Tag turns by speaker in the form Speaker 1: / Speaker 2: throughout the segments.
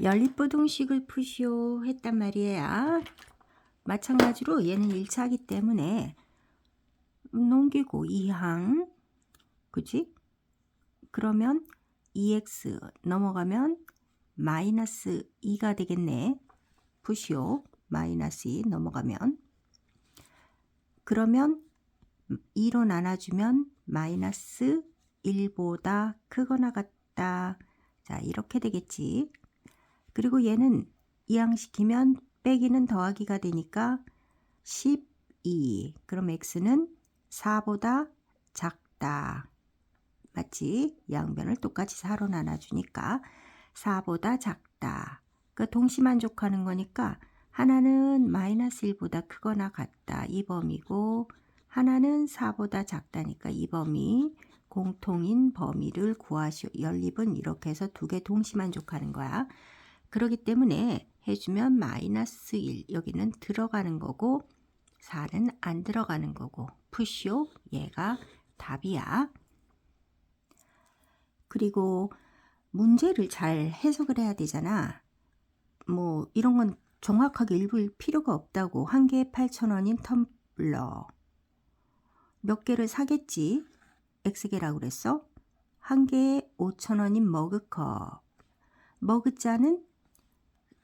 Speaker 1: 연립부등식을 푸시오 했단 말이에요. 마찬가지로 얘는 1차기 때문에 넘기고 2항 그지? 그러면 2x 넘어가면 마이너스 2가 되겠네. 푸시오 마이너스 2 넘어가면 그러면 2로 나눠주면 마이너스 1보다 크거나 같다. 자 이렇게 되겠지. 그리고 얘는 이항시키면 빼기는 더하기가 되니까 12. 그럼 x는 4보다 작다. 맞지? 양변을 똑같이 4로 나눠주니까 4보다 작다. 그 동시만족하는 거니까 하나는 마이너스 1보다 크거나 같다. 이 범위고 하나는 4보다 작다니까 이 범위 공통인 범위를 구하시오. 연립은 이렇게 해서 두 개 동시만족하는 거야. 그러기 때문에 해주면 마이너스 1 여기는 들어가는 거고 4는 안 들어가는 거고 푸시오 얘가 답이야. 그리고 문제를 잘 해석을 해야 되잖아. 뭐 이런 건 정확하게 읽을 필요가 없다고 한 개에 8,000원인 텀블러 몇 개를 사겠지? X개라고 그랬어? 한 개에 5,000원인 머그컵 머그자는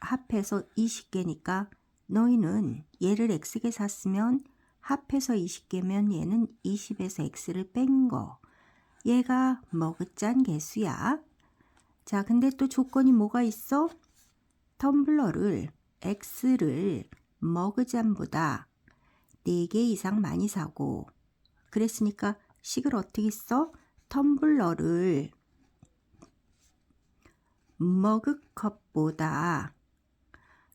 Speaker 1: 합해서 20개니까 너희는 얘를 X개 샀으면 합해서 20개면 얘는 20에서 X를 뺀 거. 얘가 머그짠 개수야. 자, 근데 또 조건이 뭐가 있어? 텀블러를 X를 머그잔보다 4개 이상 많이 사고 그랬으니까 식을 어떻게 써? 텀블러를 머그컵보다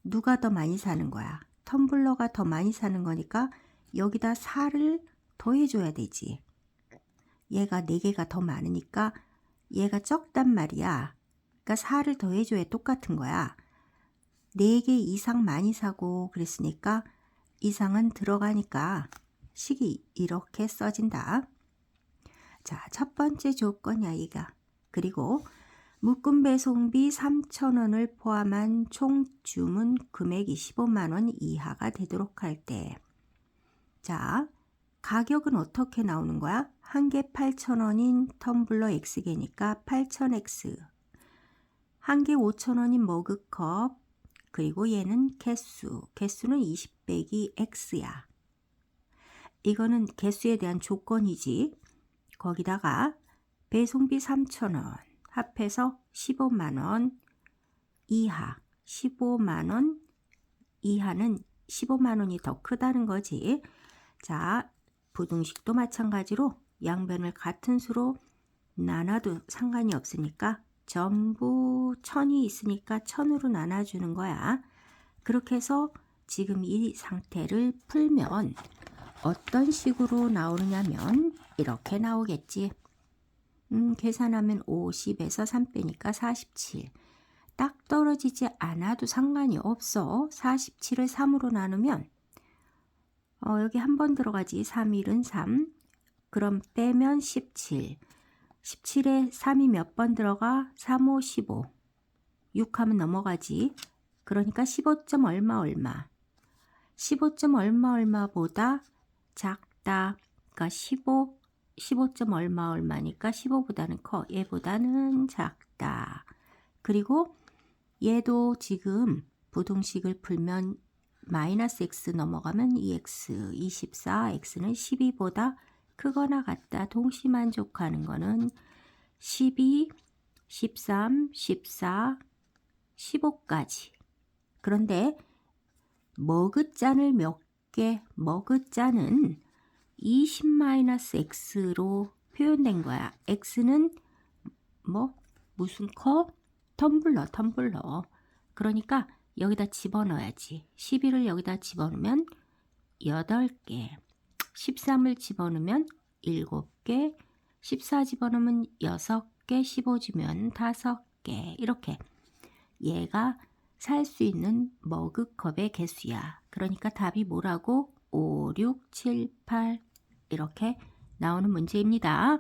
Speaker 1: 누가 더 많이 사는 거야? 텀블러가 더 많이 사는 거니까 여기다 4를 더해줘야 되지. 얘가 4개가 더 많으니까 얘가 적단 말이야. 그러니까 4를 더해줘야 똑같은 거야. 4개 이상 많이 사고 그랬으니까 이상은 들어가니까 식이 이렇게 써진다. 자, 첫 번째 조건이야, 이가. 그리고 묶음 배송비 3,000원을 포함한 총 주문 금액이 15만 원 이하가 되도록 할 때. 자, 가격은 어떻게 나오는 거야? 한 개 8,000원인 텀블러 X개니까 8,000X. 한 개 5,000원인 머그컵. 그리고 얘는 개수. 개수는 20 빼기 X야. 이거는 개수에 대한 조건이지. 거기다가 배송비 3,000원. 합해서 15만원 이하, 15만원 이하는 15만원이 더 크다는 거지. 자, 부등식도 마찬가지로 양변을 같은 수로 나눠도 상관이 없으니까 전부 천이 있으니까 천으로 나눠주는 거야. 그렇게 해서 지금 이 상태를 풀면 어떤 식으로 나오느냐면 이렇게 나오겠지. 음, 계산하면 50에서 3 빼니까 47. 딱 떨어지지 않아도 상관이 없어. 47을 3으로 나누면 어, 여기 한 번 들어가지. 3, 1은 3. 그럼 빼면 17. 17에 3이 몇 번 들어가? 3, 5, 15. 6 하면 넘어가지. 그러니까 15점 얼마 얼마. 15점 얼마 얼마보다 작다. 그러니까 15 15점 얼마 얼마니까 15보다는 커. 얘보다는 작다. 그리고 얘도 지금 부등식을 풀면 마이너스 x 넘어가면 2x, 24, x는 12보다 크거나 같다. 동시만족하는 거는 12, 13, 14, 15까지. 그런데 머그잔을 몇 개, 머그잔은 20-x로 표현된 거야. x는 뭐 무슨 컵? 텀블러, 텀블러. 그러니까 여기다 집어넣어야지. 11을 여기다 집어넣으면 8개. 13을 집어넣으면 7개. 14 집어넣으면 6개. 15 주면 5개. 이렇게. 얘가 살 수 있는 머그컵의 개수야. 그러니까 답이 뭐라고? 5, 6, 7, 8 이렇게 나오는 문제입니다.